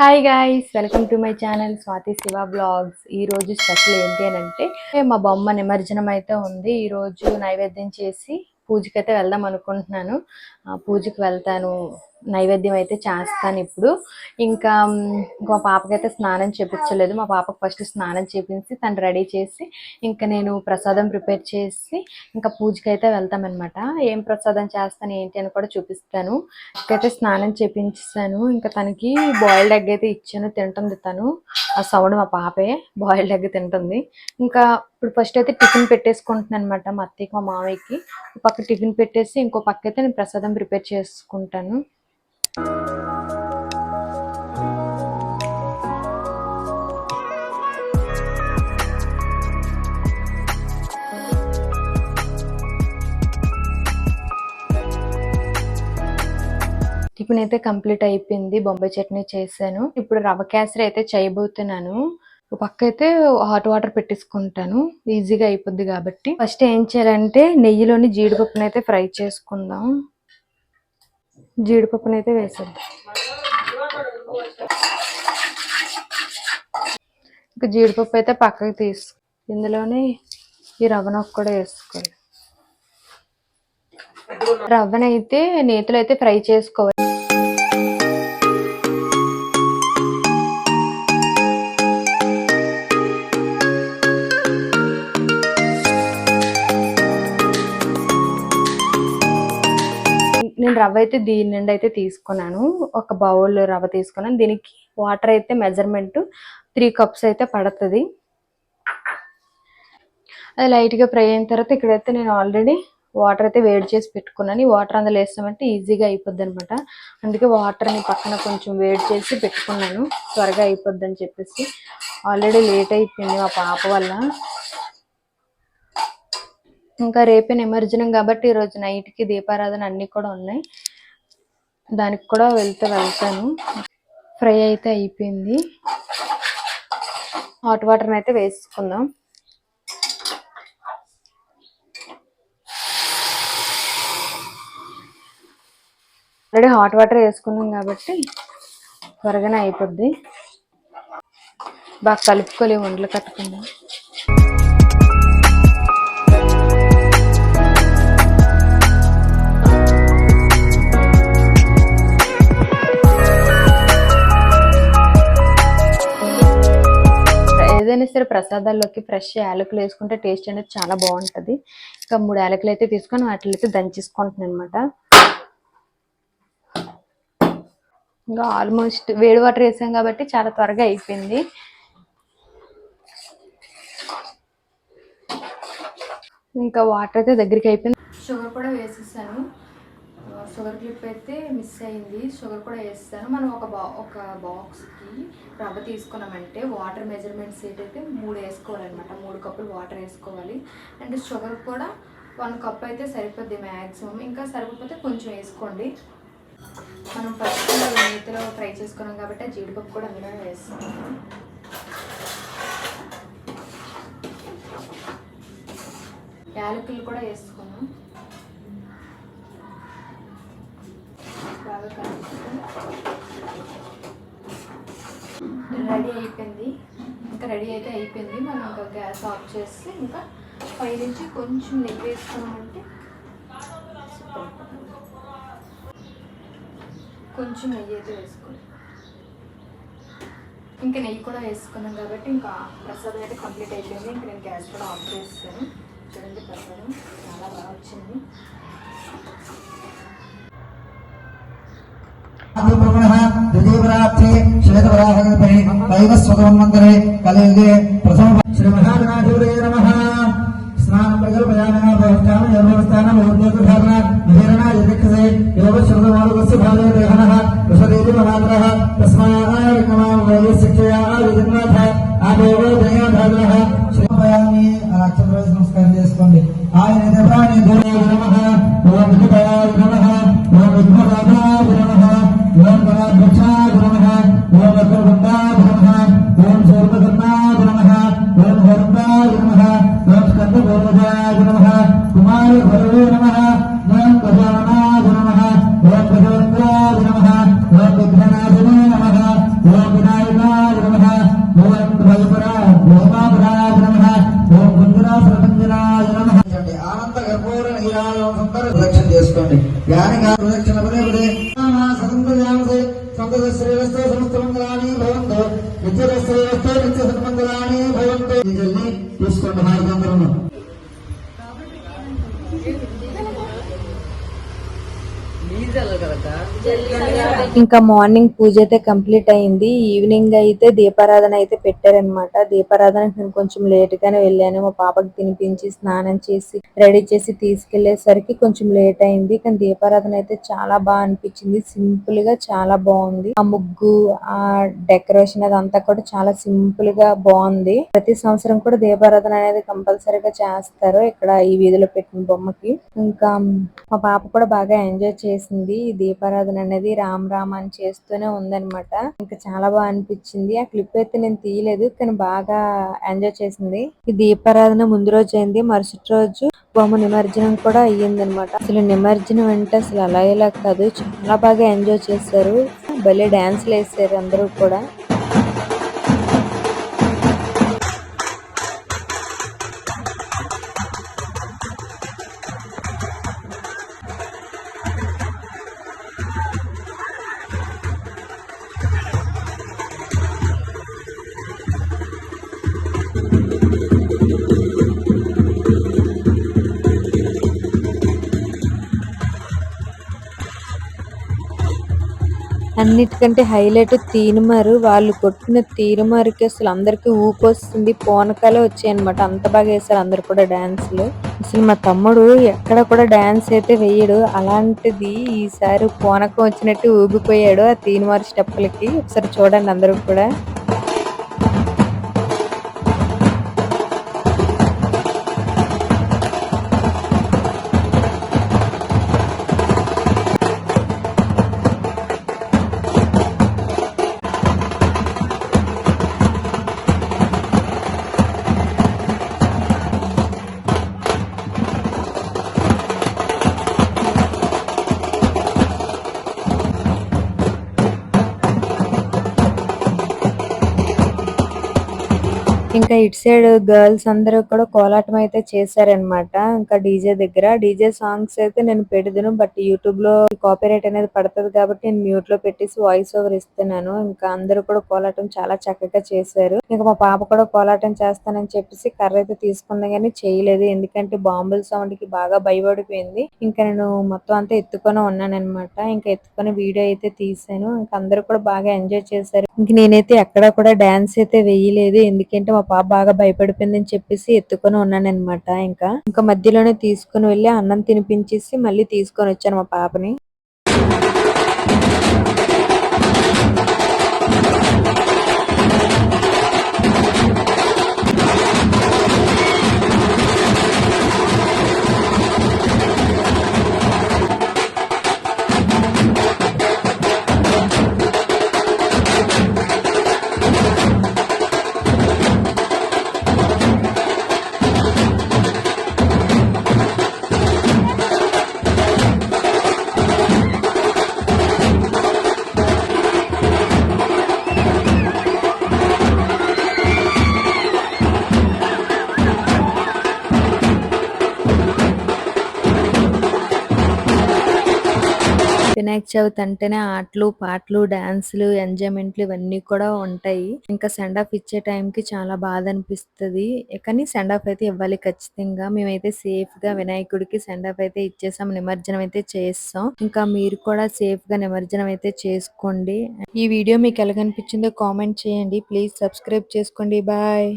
Hi guys welcome to my channel Swathi Siva blogs ఈ రోజు special ఏంటి అని అంటే మా బొమ్మ నిమజ్జనం అయితే ఉంది. ఈ రోజు నైవేద్యం చేసి పూజకి అయితే వెళ్దాం అనుకుంటున్నాను. పూజకి వెళ్తాను. నైవేద్యం అయితే చేస్తాను ఇప్పుడు. ఇంకా ఇంకా మా పాపకైతే స్నానం చేపించలేదు. మా పాపకు ఫస్ట్ స్నానం చేపించి తను రెడీ చేసి ఇంకా నేను ప్రసాదం ప్రిపేర్ చేసి ఇంకా పూజకి అయితే వెళ్తామన్నమాట. ఏం ప్రసాదం చేస్తాను ఏంటి అని కూడా చూపిస్తాను. అయితే స్నానం చేపించాను ఇంకా తనకి బాయిల్డ్ ఎగ్ అయితే ఇచ్చాను తింటుంది తను. ఆ సౌండ్ మా పాపే బాయిల్డ్ ఎగ్ తింటుంది. ఇంకా ఇప్పుడు ఫస్ట్ అయితే టిఫిన్ పెట్టేసుకుంటున్నాను అనమాట మా అత్తయ్యకి మా మామయ్యకి. పక్క టిఫిన్ పెట్టేసి ఇంకో పక్క అయితే నేను ప్రసాదం ప్రిపేర్ చేసుకుంటాను. టిఫిన్ అయితే కంప్లీట్ అయిపోయింది బొంబాయి చట్నీ చేశాను. ఇప్పుడు రవ్వ కేసరి అయితే చేయబోతున్నాను. ఒక పక్క అయితే హాట్ వాటర్ పెట్టేసుకుంటాను. ఈజీగా అయిపోద్ది కాబట్టి. ఫస్ట్ ఏం చేయాలంటే నెయ్యిలోని జీడిపప్పునైతే అయితే ఫ్రై చేసుకుందాం. జీడిపప్పును అయితే వేసేద్దాం. ఇంకా జీడిపప్పు అయితే పక్కకి తీసు ఇందులోనే ఈ రవ్వనొక్క కూడా వేసుకోవాలి. రవ్వనైతే నేతలు అయితే ఫ్రై చేసుకోవాలి. నేను రవ్వ అయితే దీని నుండి అయితే తీసుకున్నాను. ఒక బౌల్ రవ్వ తీసుకున్నాను. దీనికి వాటర్ అయితే మెజర్మెంట్ త్రీ కప్స్ అయితే పడుతుంది. అది లైట్గా ఫ్రై అయిన తర్వాత ఇక్కడైతే నేను ఆల్రెడీ వాటర్ అయితే వేడి చేసి పెట్టుకున్నాను. ఈ వాటర్ అందులో వేస్తామంటే ఈజీగా అయిపోద్ది అనమాట అందుకే వాటర్ని పక్కన కొంచెం వేడి చేసి పెట్టుకున్నాను. త్వరగా అయిపోద్ది అని చెప్పేసి. ఆల్రెడీ లేట్ అయిపోయింది మా పాప వల్ల. ఇంకా రేపే నిమజ్జనం కాబట్టి ఈరోజు నైట్కి దీపారాధన అన్నీ కూడా ఉన్నాయి. దానికి కూడా వెళ్తే వెళ్తాను. ఫ్రై అయితే అయిపోయింది. హాట్ వాటర్ని అయితే వేసుకుందాం. ఆల్రెడీ హాట్ వాటర్ వేసుకున్నాం కాబట్టి త్వరగానే అయిపోద్ది. బాగా కలుపుకొని వంటలు కట్టుకుందాం. ఏదైనా సరే ప్రసాదాల్లోకి ఫ్రెష్ యాలకులు వేసుకుంటే టేస్ట్ అనేది చాలా బాగుంటది. ఇంకా మూడు యాలకులు అయితే తీసుకొని వాటిలో అయితే దంచేసుకుంటున్నాను అనమాట ఇంకా ఆల్మోస్ట్ వేడి వాటర్ వేసాం కాబట్టి చాలా త్వరగా అయిపోయింది. ఇంకా వాటర్ అయితే దగ్గరికి అయిపోయింది. షుగర్ కూడా వేసేసాను. షుగర్ క్లిప్ అయితే మిస్ అయింది. షుగర్ కూడా వేస్తాను. మనం ఒక బా ఒక బాక్స్కి రవ్వ తీసుకున్నామంటే వాటర్ మెజర్మెంట్ సీట్ అయితే మూడు వేసుకోవాలన్నమాట. మూడు కప్పులు వాటర్ వేసుకోవాలి. అండ్ షుగర్ కూడా వన్ కప్ అయితే సరిపోద్ది మ్యాక్సిమం ఇంకా సరిపోతే కొంచెం వేసుకోండి. మనం ఫస్ట్ నేతిలో ఫ్రై చేసుకున్నాం కాబట్టి ఆ జీడిపప్పు కూడా అందులో వేస్తున్నాం యాలకులు కూడా వేస్తాం రెడీ అయిపోయింది. ఇంకా రెడీ అయితే అయిపోయింది. మనం ఇంకా గ్యాస్ ఆఫ్ చేసి ఇంకా పైనుంచి కొంచెం నెయ్యి వేసుకున్నామంటే కొంచెం నెయ్యి అయితే వేసుకోండి ఇంకా నెయ్యి కూడా వేసుకున్నాం కాబట్టి ఇంకా ప్రసాదం అయితే కంప్లీట్ అయిపోయింది. ఇంకా నేను గ్యాస్ కూడా ఆఫ్ చేస్తాను. చూడండి ప్రసాదం చాలా బాగా వచ్చింది. ద్వితీయపరార్థే శ్వేతవరాహకల్పే వైవస్వతమన్వంతరే కలియుగే ప్రథమ శ్రీమహాగణాధిపతయే నమః స్నానం ప్రకల్పయామः భవత్యామ యర్వస్థానం ఊర్ధ్వధారణ విహరణ యదిక్షసే యోగ శబ్దమానుగస్య భాగే దేహనः వసదేవి మహాగ్రహ తస్మాయ నమాం వై శిక్షయా విజన్నాథ ఆదేవ దయాధారణ శ్రీమయామి అక్షర సంస్కారం చేసుకోండి ఆయన దేవాని దేవాయ పంచశ్రీవస్తు సమస్తమంగళాన్ని భవంతు. నిత్యశ్రీవస్తు నిత్య సన్మంగళాన్ని భవంతు. చూసుకోండి భారతంత్రంలో ఇంకా మార్నింగ్ పూజ అయితే కంప్లీట్ అయింది. ఈవినింగ్ అయితే దీపారాధన అయితే పెట్టారనమాట దీపారాధన నేను కొంచెం లేట్ గానే వెళ్ళాను. మా పాపకి తినిపించి స్నానం చేసి రెడీ చేసి తీసుకెళ్ళేసరికి కొంచెం లేట్ అయింది. కానీ దీపారాధన అయితే చాలా బాగా అనిపించింది. సింపుల్గా చాలా బాగుంది. ఆ ముగ్గు ఆ డెకరేషన్ అదంతా కూడా చాలా సింపుల్గా బాగుంది. ప్రతి సంవత్సరం కూడా దీపారాధన అనేది కంపల్సరీగా చేస్తారు. ఇక్కడ ఈ వీధిలో పెట్టిన బొమ్మకి. ఇంకా మా పాప కూడా బాగా ఎంజాయ్ చేసింది. ఇది దీపారాధన అనేది రామ్ రామ్ అని చేస్తూనే ఉందనమాట ఇంకా చాలా బాగా అనిపించింది. ఆ క్లిప్ అయితే నేను తీయలేదు కానీ బాగా ఎంజాయ్ చేసింది. ఈ దీపారాధన ముందు రోజు అయింది మరుసటి రోజు బొమ్మ నిమజ్జనం కూడా అయ్యింది అనమాట అసలు నిమజ్జనం అంటే అసలు అలా ఇలా కాదు. చాలా బాగా ఎంజాయ్ చేశారు. భలే డాన్స్లు వేసారు అందరూ కూడా. అన్నిటికంటే హైలైట్ తీరుమారు వాళ్ళు కొట్టిన తీరుమారుకి అసలు అందరికి ఊపొస్తుంది పోనకాలే వచ్చాయి అనమాట అంత బాగా వేశారు అందరు కూడా డాన్స్లు. అసలు మా తమ్ముడు ఎక్కడ కూడా డాన్స్ అయితే వేయడు. అలాంటిది ఈసారి పోనకం వచ్చినట్టు ఊగిపోయాడు ఆ తీనుమారు స్టెప్పులకి. ఒకసారి చూడండి అందరూ కూడా. ఇంకా ఇటు సైడ్ గర్ల్స్ అందరూ కూడా కోలాటం అయితే చేశారనమాట ఇంకా డీజే దగ్గర. డీజే సాంగ్స్ అయితే నేను పెడదును బట్ యూట్యూబ్లో కాపీరైట్ అనేది పడుతుంది కాబట్టి నేను మ్యూట్లో పెట్టేసి వాయిస్ ఓవర్ ఇస్తున్నాను. ఇంకా అందరూ కూడా కోలాటం చాలా చక్కగా చేశారు. ఇంకా మా పాప కూడా కోలాటం చేస్తానని చెప్పేసి కర్ర అయితే తీసుకుంది కానీ చేయలేదు. ఎందుకంటే బాంబుల సౌండ్కి బాగా భయపడిపోయింది. ఇంకా నేను మొత్తం అంతా ఎత్తుకొని ఉన్నాను అనమాట ఇంకా ఎత్తుకొని వీడియో అయితే తీసాను ఇంకా అందరూ కూడా బాగా ఎంజాయ్ చేశారు. ఇంక నేనైతే ఎక్కడ కూడా డాన్స్ అయితే వేయలేదు. ఎందుకంటే మా పాప బాగా భయపడిపోయిందని చెప్పేసి ఎత్తుకొని ఉన్నానన్నమాట. ఇంకా ఇంకా మధ్యలోనే తీసుకొని వెళ్ళి అన్నం తినిపించేసి మళ్ళీ తీసుకొని వచ్చాను మా పాపని. వినాయక చవితి అంటేనే ఆటలు పాటలు డాన్సులు ఎంజాయ్మెంట్లు ఇవన్నీ కూడా ఉంటాయి. ఇంకా సెండ్ ఆఫ్ ఇచ్చే టైం కి చాలా బాధ అనిపిస్తది. కానీ సెండ్ ఆఫ్ అయితే ఇవ్వాలి ఖచ్చితంగా. మేమైతే సేఫ్గా వినాయకుడికి సెండ్ ఆఫ్ అయితే ఇచ్చేసాం. నిమజ్జనం అయితే చేస్తాం. ఇంకా మీరు కూడా సేఫ్గా నిమజ్జనం అయితే చేసుకోండి. ఈ వీడియో మీకు ఎలాగనిపించిందో కామెంట్ చేయండి. ప్లీజ్ సబ్స్క్రైబ్ చేసుకోండి. బాయ్